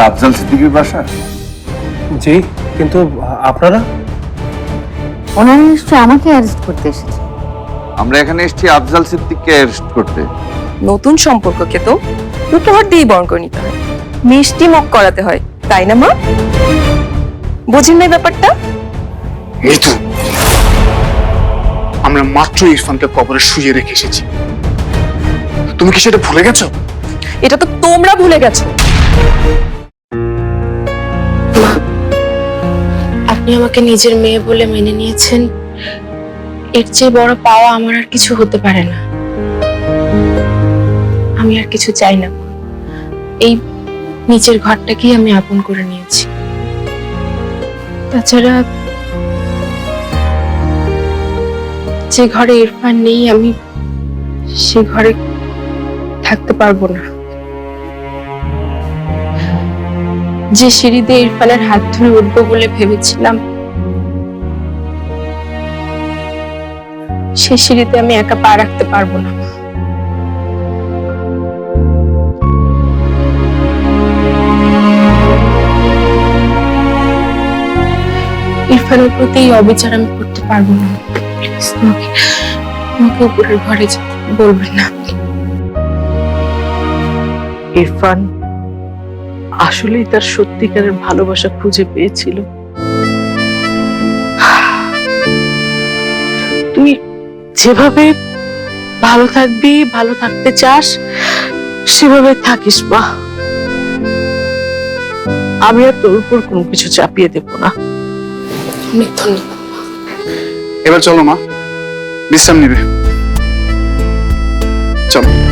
এটা আফজাল সিদ্দিকীর বাসা জি কিন্তু আপনারা? ওনারা নিশ্চয়ই আমাকে অ্যারেস্ট করতে এসেছে। আমরা এখানে এসেছি আফজাল সিদ্দিককে অ্যারেস্ট করতে। নতুন সম্পর্ককে তো উপহার দিয়েই বরণ করে নিতে হয়। মিষ্টি মুখ করাতে হয় তাই না মা? বোঝেন না ব্যাপারটা? ঋতু আমরা মাত্র ইরফানকে কবরে শুয়ে রেখে এসেছি। তুমি কি সেটা ভুলে গেছো? এটা তো তোমরা ভুলে গেছো। আপনি আমাকে নিজের মেয়ে বলে মেনে নিয়েছেন। এর চেয়ে বড় পাওয়া আমার আর কিছু হতে পারে না। আমি আর কিছু চাই না এই নিচের ঘরটাকেই আমি আপন করে নিয়েছি। তাছাড়া যে ঘরে ইরফান নেই, আমি সে ঘরে থাকতে পারব না। যে সিঁড়িতে ইরফানের হাত ধরে উঠবো বলে ভেবেছিলাম। সে সিঁড়িতে আমি একা পা রাখতে পারব না। ইরফানের প্রতি এই অবিচার আমি করতে পারব না। আমাকে উপরের ঘরে যেতে বলবেন না। ইরফান আসলেই তার সত্যিকারের ভালোবাসা খুঁজে পেয়েছিল। তুই যেভাবে ভালো থাকবি ভালো থাকতে চাস সেভাবে থাকিস মা। আমি আর তোর উপর কোনো কিছু চাপিয়ে দেব না। অনেক ধন্যবাদ এবার চলো মা। বিশ্রাম নিবে। চলো।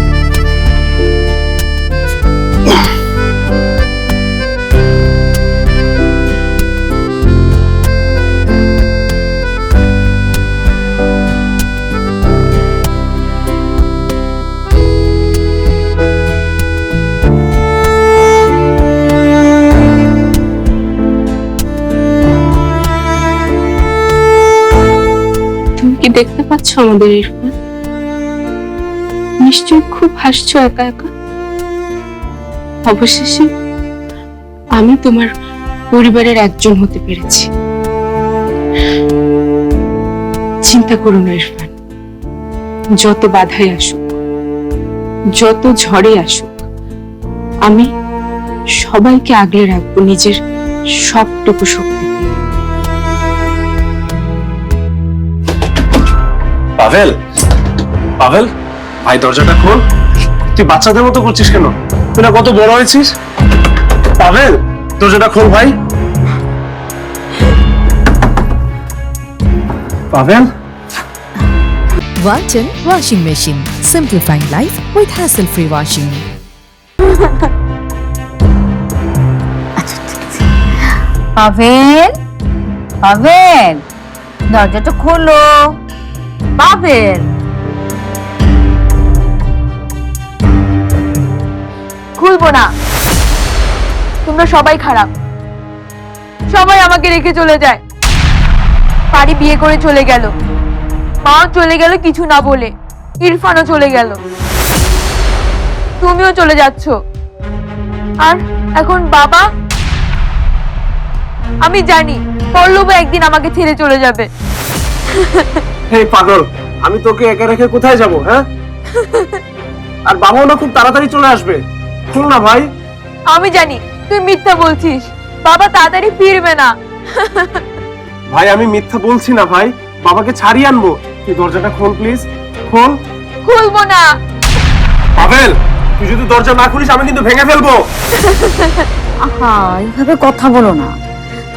দেখতে পাচ্ছ আমাদের ইরফান নিশ্চয় খুব হাসছো একা একা। অবশেষে আমি তোমার পরিবারের একজন হতে পেরেছি। চিন্তা করো না, ইরফান। যত বাধাই আসুক, যত ঝড়ে আসুক, আমি সবাইকে আগলে রাখব নিজের সবটুকু শক্তি দিয়ে। পাভেল? পাভেল ভাই দরজাটা খোল। তুই বাচ্চাদের মতো করছিস কেন? তুই না কত বড় হয়েছিস? পাভেল দরজাটা খোল ভাই। Pavel? Walton Washing Machine. Simplifying life with hassle-free washing. পাবেন পাবেন দরজাটা খোলো। পাবেন। খুলবো না। তোমরা সবাই খারাপ। সবাই আমাকে রেখে চলে যায়। বাড়ি বিয়ে করে চলে গেল। মাও চলে গেল কিছু না বলে। ইরফানও চলে গেল। তুমিও চলে যাচ্ছ। আর এখন বাবা? আমি জানি পল্লব একদিন আমাকে ছেড়ে চলে যাবে। হে পাগল আমি তোকে একা রেখে কোথায় যাব হ্যাঁ? আর বাবাও না খুব তাড়াতাড়ি চলে আসবে। খুল না ভাই। আমি জানি তুই মিথ্যা বলছিস। বাবা তাড়াতাড়ি ফিরবে না। ভাই আমি মিথ্যা বলছি না ভাই। বাবাকে ছাড়িয়ে আনব। তুই দরজাটা খোল প্লিজ। খোল। খুলবো না। পাভেল তুই যদি দরজা না খুলিস আমি কিন্তু ভেঙে ফেলব। আহা এইভাবে কথা বলো না।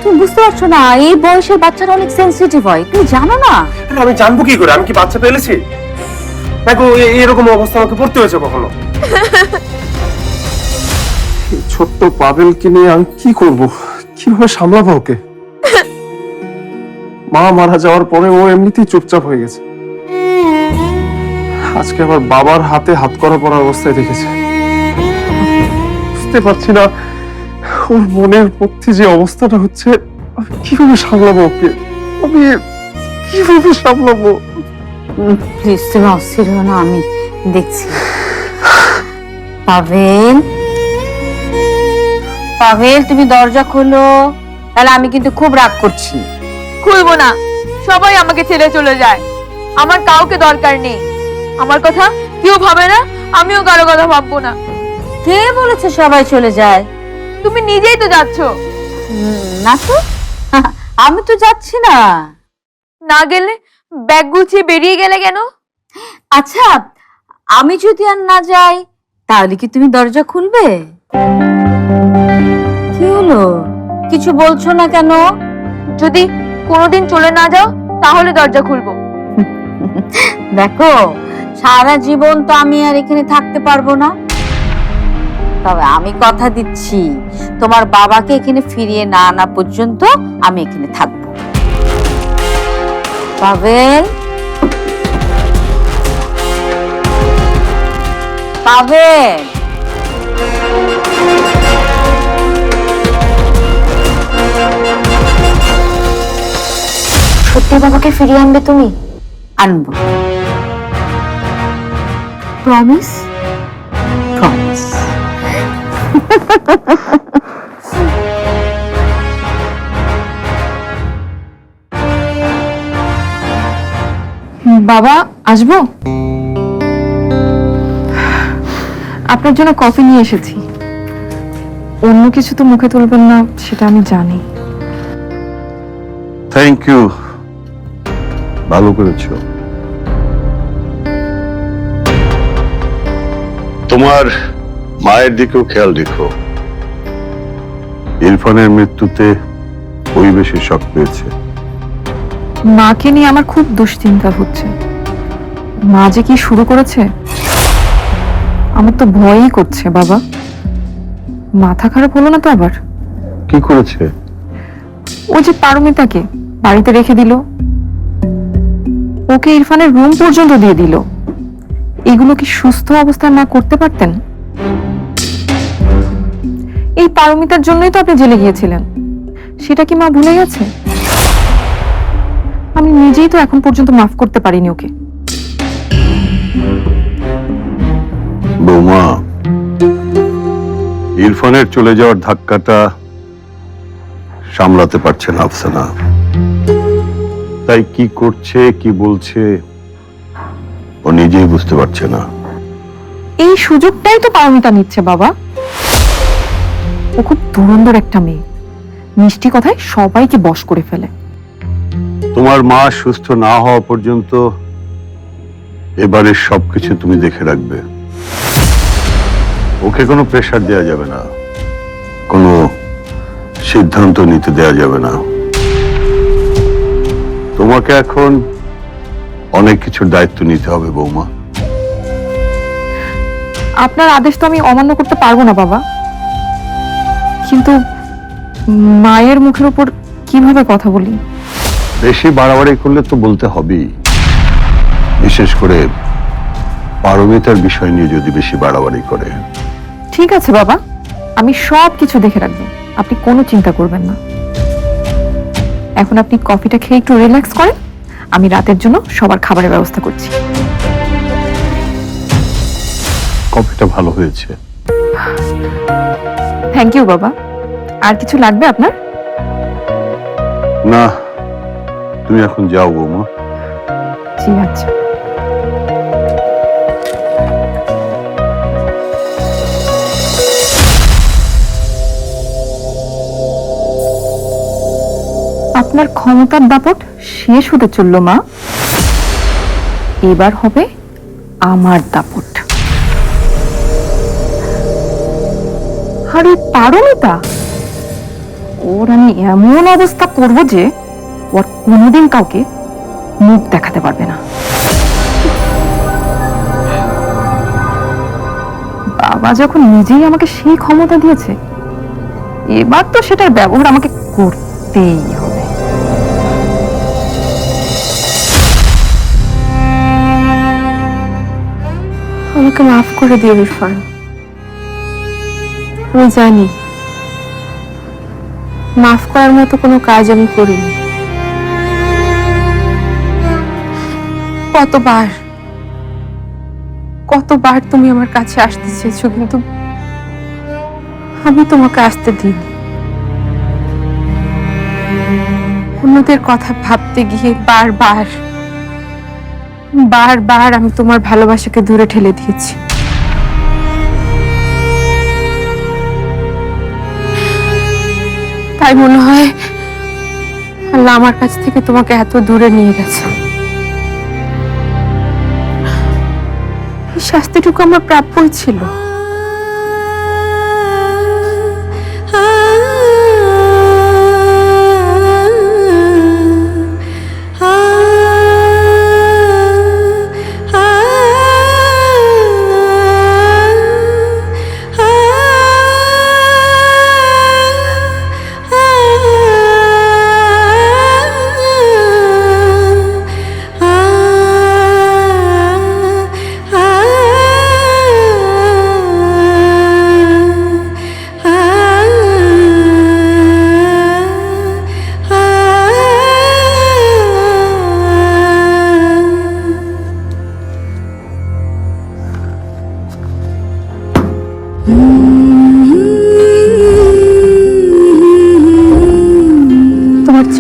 তুমি বুঝতে পারছ না এই বয়সের বাচ্চারা অনেক সেনসিটিভ হয়। তুমি জানো না? আমি জানব কি করে? আমি কি বাচ্চা পেলেছি? দেখো এরকম অবস্থা আমাকে পড়তে হয়েছে কখনো। এই ছোট্ট পাবেলকে নিয়ে আমি কি করব? কীভাবে সামলাবো ওকে? মা মারা যাওয়ার পরে ও এমনিতেই চুপচাপ হয়ে গেছে। আজকে আবার বাবার হাতে হাত করা পড়া অবস্থায় দেখেছে। বুঝতে পারছি না ওর মনের মধ্যে যে অবস্থাটা হচ্ছে আমি কীভাবে সামলাবো ওকে? আমি কীভাবে সামলাবো? প্লিজ তুমি অস্থির হো না আমি দেখছি। পাভেল? পাভেল তুমি দরজা খোলো। তাহলে আমি কিন্তু খুব রাগ করছি। খুলবো না। সবাই আমাকে ছেড়ে চলে যায়। আমার কাউকে দরকার নেই। আমার কথা কেউ ভাবে না আমিও কারও কথা ভাববো না। কে বলেছে সবাই চলে যায়? তুমি নিজেই তো যাচ্ছ। না তো? আমি তো যাচ্ছি না। না গেলে ব্যাগ গুছিয়ে বেরিয়ে গেলে কেন? আচ্ছা আমি যদি আর না যাই তাহলে কি তুমি দরজা খুলবে? কি হলো? কিছু বলছো না কেন? যদি কোনোদিন চলে না যাও তাহলে দরজা খুলবো। দেখো সারা জীবন তো আমি আর এখানে থাকতে পারব না। তবে আমি কথা দিচ্ছি। তোমার বাবাকে এখানে ফিরিয়ে না আনা পর্যন্ত আমি এখানে থাকব। পাবেল পাবেল সত্যি বাবাকে ফিরিয়ে আনবে তুমি? আনব। প্রমিস বাবা, আসব? আপনার জন্য কফি নিয়ে এসেছি। অন্য কিছু তো মুখে তুলবেন না, সেটা আমি জানি। থ্যাংক ইউ ভালো করেছ। তোমার মায়ের দিকেও খেয়াল রেখো। ইরফানের মৃত্যুতে পরিবেশে শখ পেয়েছে। মাকে নিয়ে আমার খুব দুশ্চিন্তা হচ্ছে। মা যে কি শুরু করেছে? আমার তো ভয়ই করছে বাবা। মাথা খারাপ হলো না তো আবার? কি করেছে? ওই যে পারমিতাকে বাড়িতে রেখে দিল। ওকে ইরফানের রুম পর্যন্ত দিয়ে দিল। এগুলো কি সুস্থ অবস্থায় মা করতে পারতেন? এই পারমিতার জন্যই তো আপনি জেলে গিয়েছিলেন। সেটা কি মা ভুলে গেছে? আমি নিজেই তো এখন পর্যন্ত মাফ করতে পারিনি ওকে। বৌমা ইরফানের চলে যাওয়ার ধাক্কাটা সামলাতে পারছে না আফসানা। তাই কি করছে কি বলছে ও নিজেই বুঝতে পারছে না। এই সুযোগটাই তো পারমিতা নিচ্ছে বাবা। ও খুব ধুরন্ধর একটা মেয়ে। মিষ্টি কথায় সবাইকে বশ করে ফেলে। তোমার মা সুস্থ না হওয়া পর্যন্ত এবারে সবকিছু তুমি দেখে রাখবে। ওকে কোনো প্রেশার দেওয়া যাবে না। কোনো সিদ্ধান্ত নিতে দেওয়া যাবে না। তোমাকে এখন অনেক কিছুর দায়িত্ব নিতে হবে বৌমা। আপনার আদেশ তো আমি অমান্য করতে পারব না বাবা। কিন্তু মায়ের মুখের উপর কীভাবে কথা বলি? বেশি বাড়াবাড়ি করলে তো বলতে হবেই। বিশেষ করে পারমিতার বিষয় নিয়ে যদি বেশি বাড়াবাড়ি করে। ঠিক আছে বাবা আমি সব কিছু দেখে রাখব। আপনি কোনো চিন্তা করবেন না। এখন আপনি কফিটা খেয়ে একটু রিল্যাক্স করেন। আমি রাতের জন্য সবার খাবারের ব্যবস্থা করছি। কফিটা ভালো হয়েছে। থ্যাংক ইউ বাবা। আর কিছু লাগবে আপনার? না তুমি এখন যাও বৌমা। ঠিক আছে। আপনার ক্ষমতার দাপট শেষ হতে চলল মা। এবার হবে আমার দাপট। আরে পারমিতা? ওর আমি এমন অবস্থা করব যে ওর কোনোদিন কাউকে মুখ দেখাতে পারবে না। বাবা যখন নিজেই আমাকে সেই ক্ষমতা দিয়েছে, এবার তো সেটার ব্যবহার আমাকে করতেই হবে। আমাকে মাফ করে দিও ইরফান। আমি জানি। মাফ করার মতো কোনো কাজ আমি করিনি। কতবার কতবার তুমি আমার কাছে আসতে চেয়েছো কিন্তু আমি তোমাকে আসতে দিইনি। অন্যদের কথা ভাবতে গিয়ে বারবার বারবার আমি তোমার ভালোবাসাকে দূরে ঠেলে দিয়েছি। তাই মনে হয় আল্লাহ আমার কাছ থেকে তোমাকে এত দূরে নিয়ে গেছে। শাস্তিটুকু আমার প্রাপ্যই ছিল।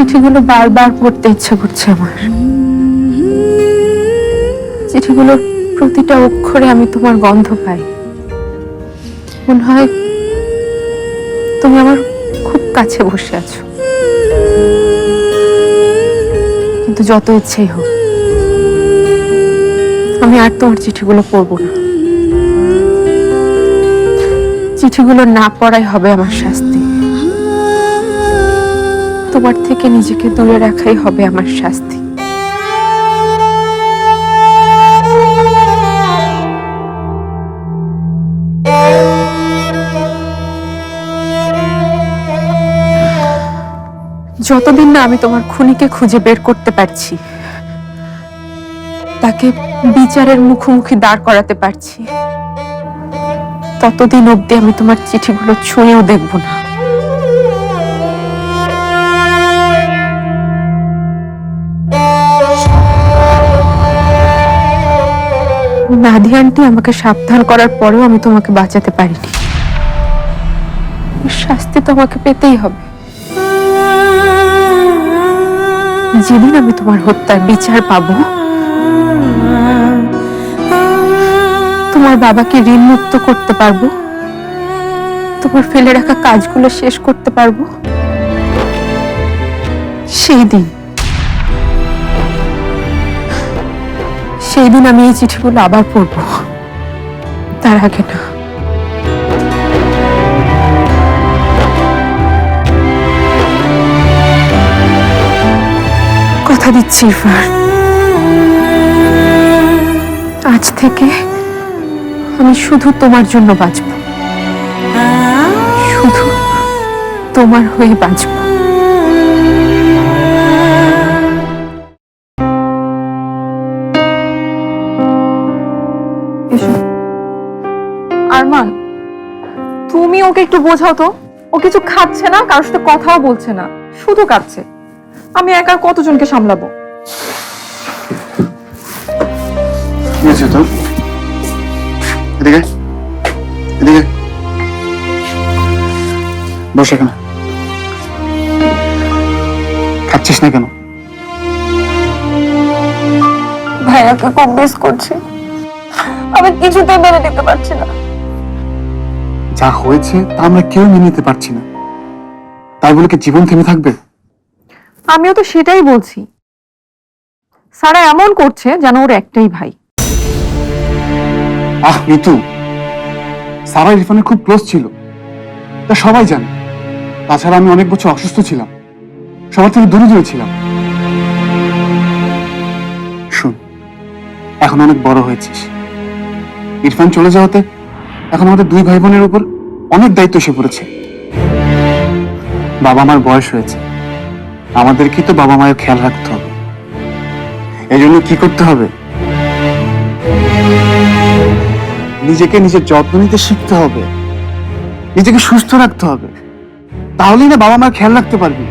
চিঠিগুলো বারবার পড়তে ইচ্ছা করছে আমার। চিঠিগুলোর প্রতিটা অক্ষরে আমি তোমার গন্ধ পাই। মনে হয় তুমি আমার খুব কাছে বসে আছো। কিন্তু যত ইচ্ছেই হোক, আমি আর তোমার চিঠিগুলো পড়ব না। চিঠিগুলো না পড়াই হবে আমার শাস্তি। তোমার থেকে নিজেকে দূরে রাখাই হবে আমার শাস্তি। যতদিন না আমি তোমার খুনিকে খুঁজে বের করতে পারছি, তাকে বিচারের মুখোমুখি দাঁড় করাতে পারছি, ততদিন অবধি আমি তোমার চিঠিগুলো ছুঁয়েও দেখব না। নাদি আন্টি আমাকে সাবধান করার পরেও আমি তোমাকে বাঁচাতে পারিনি। শাস্তি তোমাকে পেতেই হবে। যেদিন আমি তোমার হত্যার বিচার পাবো, তোমার বাবাকে ঋণ মুক্ত করতে পারব, তোমার ফেলে রাখা কাজগুলো শেষ করতে পারব, সেই দিন সেই দিন আমি এই চিঠিগুলো আবার পড়ব। তার আগে না। কথা দিচ্ছি ইরফান। আজ থেকে আমি শুধু তোমার জন্য বাঁচব। শুধু তোমার হয়ে বাঁচব। একটু বোঝাও তো। ও কিছু খাচ্ছে না কারোর সাথে কথাও বলছে না। শুধু কাঁদছে। আমি একা আর কতজনকে সামলাবো? এদিকে এদিকে বস এখানে। খাচ্ছিস না কেন? ভাইয়াকে খুব মিস করছি। আমি কিছুতেই মেনে নিতে পারছি না। যা হয়েছে তা আমরা কেউ মেনে নিতে পারছি না। তাই বলে কি জীবন থেমে থাকবে? আমিও তো সেটাই বলছি। সারা এমন করছে যেন ওর একটাই ভাই। আহ মিতু সারা ইরফানের খুব ক্লোজ ছিল। তা সবাই জানে। তাছাড়া আমি অনেক বছর অসুস্থ ছিলাম। সবার থেকে দূরে দূরে ছিলাম শোন এখন অনেক বড় হয়েছিস। ইরফান চলে যাওয়াতে এখন আমাদের দুই ভাই বোনের উপর অনেক দায়িত্ব এসে পড়েছে। বাবা মার বয়স হয়েছে। আমাদেরকে তো বাবা মায়ের খেয়াল রাখতে হবে। এই জন্য কি করতে হবে? নিজেকে নিজের যত্ন নিতে শিখতে হবে। নিজেকে সুস্থ রাখতে হবে। তাহলেই না বাবা মা খেয়াল রাখতে পারবি।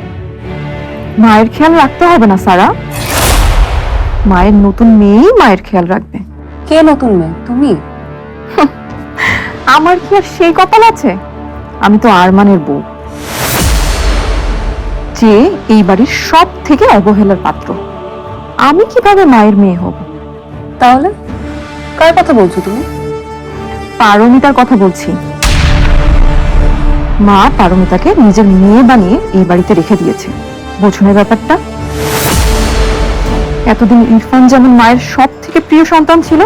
মায়ের খেয়াল রাখতে হবে না সারা। মায়ের নতুন মেয়েই মায়ের খেয়াল রাখবে। কে নতুন মেয়ে? তুমি? আমার কি আর সেই কপাল আছে? আমি তো আরমানের বউ। যে এই বাড়ির সব থেকে অবহেলার পাত্র। আমি কীভাবে মায়ের মেয়ে হব? তাহলে কার কথা বলছো তুমি? পারমিতার কথা বলছি। মা পারমিতাকে নিজের মেয়ে বানিয়ে এই বাড়িতে রেখে দিয়েছে। বোঝনের ব্যাপারটা? এতদিন ইরফান যেমন মায়ের সব থেকে প্রিয় সন্তান ছিল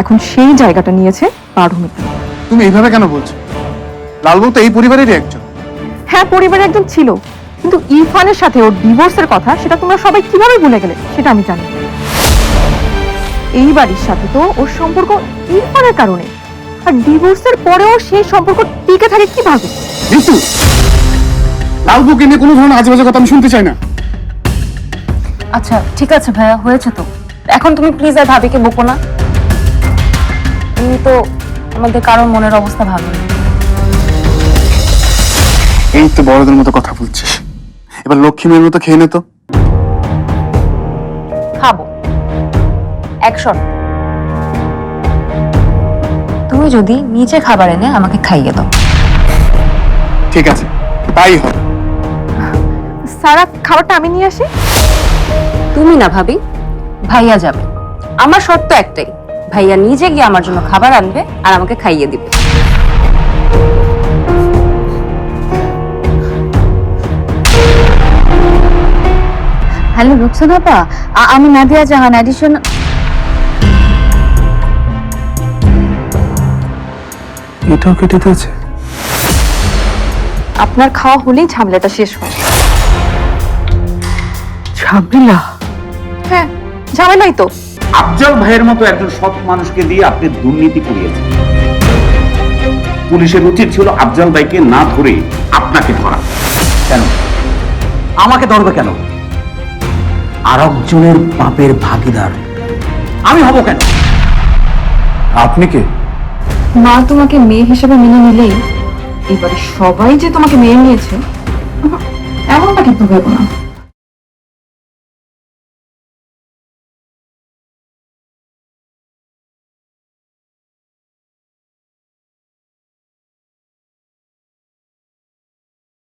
এখন সেই জায়গাটা নিয়েছে পারমিতা। তুমি এইভাবে কেন বলছো? লালবাবু তো এই পরিবারেরই একজন। হ্যাঁ পরিবারে একজন ছিল। কিন্তু ইরফানের সাথে ওর ডিভোর্সের কথা সেটা তোমরা সবাই কীভাবে ভুলে গেলে সেটা আমি জানি। এই বাড়ির সাথে তো ওর সম্পর্ক ইরফানের কারণে। আর ডিভোর্সের পরেও সেই সম্পর্ক টিকে থাকে কীভাবে? ঋতু লালবাবুকে নিয়ে কোনো ধরনের আজে বাজে কথা আমি শুনতে চাই না। আচ্ছা ঠিক আছে ভাইয়া হয়েছে তো। এখন তুমি প্লিজ আর ভাবিকে বকো না। তুমি তো আমাদের কারোর মনের অবস্থা ভালো এই তো বড়দের মতো কথা বলছিস। এবার লক্ষ্মী মেয়ের মতো খেয়ে নে তো। খাব। অ্যাকশন তুমি যদি নিচে খাবার এনে আমাকে খাইয়ে দাও। ঠিক আছে তাই হবে। সারা খাবারটা আমি নিয়ে আসি? তুমি না ভাবি ভাইয়া যাবে। আমার শর্ত একটাই ভাইয়া নিজে গিয়ে আমার জন্য খাবার আনবে আর আমাকে খাইয়ে দিবে। হ্যালো রুকসান আপা আমি নাদিয়া জাহান অ্যাডিশন এটাও কেটে দিয়েছে? আপনার খাওয়া হলেই ঝামেলাটা শেষ হয়। ঝামেলা? হ্যাঁ ঝামেলাই তো। আফজল ভাইয়ের মতো একজন সৎ মানুষকে দিয়ে আপনি দুর্নীতি করিয়েছেন। পুলিশের উচিত ছিল আফজল ভাইকে না ধরে আপনাকে ধরা। কেন? আমাকে ধরবে কেন? আর একজনের পাপের ভাগিদার আমি হব কেন? আপনি কে? মা তোমাকে মেয়ে হিসেবে মেনে নিলেই এবারে সবাই যে তোমাকে মেনে নিয়েছে এমনটা কিন্তু ভেবো না।